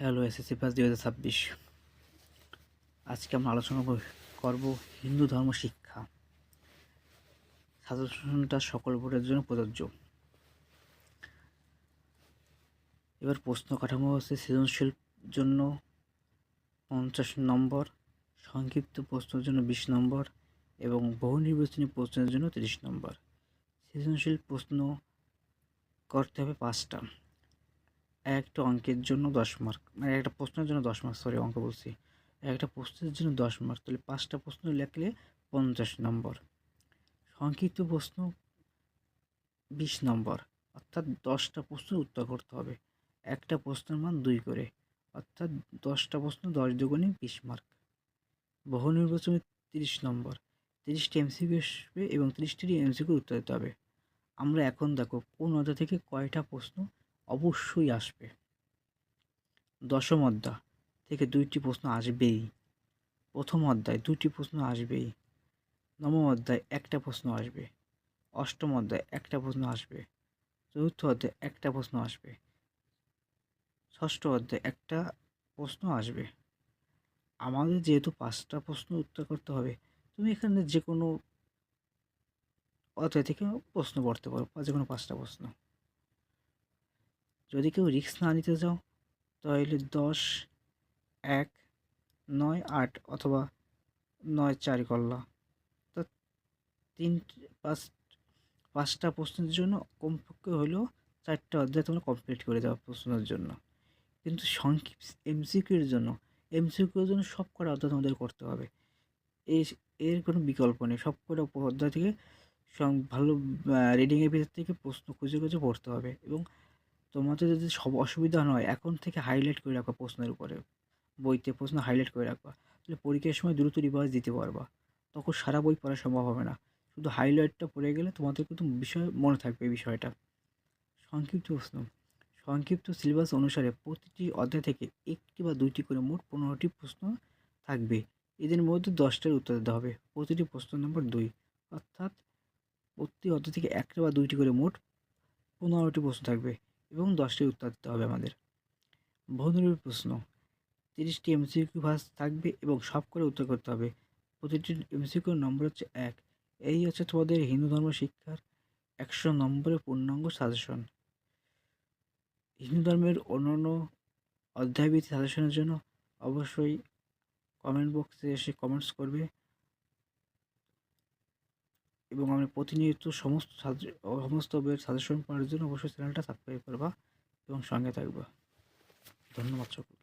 Hello SSC pass দুই হাজার ছাব্বিশ। আজকে আমরা আলোচনা কর- করব হিন্দু ধর্ম শিক্ষা। সাজেশনটা সকল বোর্ডের জন্য প্রযোজ্য। এবার প্রশ্ন কাঠামো হচ্ছে সৃজনশীল জন্য পঞ্চাশ নম্বর, সংক্ষিপ্ত প্রশ্নের জন্য বিশ নম্বর এবং বহু নির্বাচনী প্রশ্নের জন্য তিরিশ নম্বর। সৃজনশীল প্রশ্ন করতে হবে পাঁচটা। একটা অঙ্কের জন্য দশ মার্ক মানে একটা প্রশ্নের জন্য দশ মার্ক সরি অঙ্ক বলছি। একটা প্রশ্নের জন্য দশ মার্ক তাহলে পাঁচটা প্রশ্ন লেখলে পঞ্চাশ নম্বর। সংক্ষিপ্ত প্রশ্ন বিশ নম্বর, অর্থাৎ দশটা প্রশ্নের উত্তর করতে হবে। একটা প্রশ্নের মান দুই করে, অর্থাৎ দশটা প্রশ্ন দশ দুগুণে বিশ মার্ক বহু নির্বাচনে তিরিশ নম্বর, তিরিশটি এমসিকিউ আসবে এবং তিরিশটি এমসিকিউ উত্তর দিতে হবে। আমরা এখন দেখো কোন অধ্যায় থেকে কয়টা প্রশ্ন অবশ্যই আসবে। দশম অধ্যায় থেকে দুইটি প্রশ্ন আসবেই। প্রথম অধ্যায় দুটি প্রশ্ন আসবেই। নবম অধ্যায় একটা প্রশ্ন আসবে। অষ্টম অধ্যায় একটা প্রশ্ন আসবে। চতুর্থ অধ্যায় একটা প্রশ্ন আসবে। ষষ্ঠ অধ্যায় একটা প্রশ্ন আসবে। আমাদের যেহেতু পাঁচটা প্রশ্ন উত্তর করতে হবে, তুমি এখানে যে কোনো অধ্যায় থেকে প্রশ্ন পড়তে পারো যে কোনো পাঁচটা প্রশ্ন। যদি কেউ রিস্ক না নিতে চাও, তাহলে দশ, এক, নয়, আট অথবা নয়, চার করলা। তো তিন, পাঁচ, পাঁচটা প্রশ্নের জন্য কমপক্ষে হলেও চারটা অধ্যায় তোমরা কমপ্লিট করে দেওয়া প্রশ্নের জন্য। কিন্তু সংক্ষিপ্ত এমসিকিউর জন্য এমসিকিউর জন্য সব কটা অধ্যায় তোমাদের করতে হবে। এই এর কোনো বিকল্প নেই। সব কটা অধ্যায় থেকে ভালো রিডিংয়ের ভিতর থেকে প্রশ্ন খুঁজে খুঁজে পড়তে হবে এবং তোমাদের যদি সব অসুবিধা নয়, এখন থেকে হাইলাইট করে রাখবা প্রশ্নের উপরে। বইতে প্রশ্ন হাইলাইট করে রাখবা। তাহলে পরীক্ষার সময় দ্রুত রিভাইজ দিতে পারবা। তখন সারা বই পড়া সম্ভব হবে না। শুধু হাইলাইটটা পড়ে গেলে তোমাদের কিন্তু বিষয় মনে থাকবে এই বিষয়টা। সংক্ষিপ্ত প্রশ্ন। সংক্ষিপ্ত সিলেবাস অনুসারে প্রতিটি অধ্যায় থেকে একটি বা দুইটি করে মোট পনেরোটি প্রশ্ন থাকবে। এদের মধ্যে দশটার উত্তর দিতে হবে। প্রতিটি প্রশ্ন নম্বর দুই। অর্থাৎ প্রতি অধ্যায় থেকে একটা বা দুইটি করে মোট পনেরোটি প্রশ্ন থাকবে। এবং দশটি উত্তর দিতে হবে আমাদের। বহুনির্ভর প্রশ্ন, তিরিশটি এমসিকিউ ভাস থাকবে এবং সব করে উত্তর করতে হবে। প্রতিটি এমসিকিউর নম্বর হচ্ছে এক। এই হচ্ছে তোমাদের হিন্দু ধর্ম শিক্ষার একশো নম্বরের পূর্ণাঙ্গ সাজেশন। হিন্দু ধর্মের অন্যান্য অধ্যায়ভিত্তিক সাজেশনের জন্য অবশ্যই কমেন্ট বক্সে এসে কমেন্টস করবে। এবং আমি প্রতিনিয়ত সমস্ত সমস্ত বইয়ের সাজেশন পাওয়ার জন্য অবশ্যই চ্যানেলটা সাবস্ক্রাইব করবা এবং সঙ্গে থাকবা। ধন্যবাদ সকল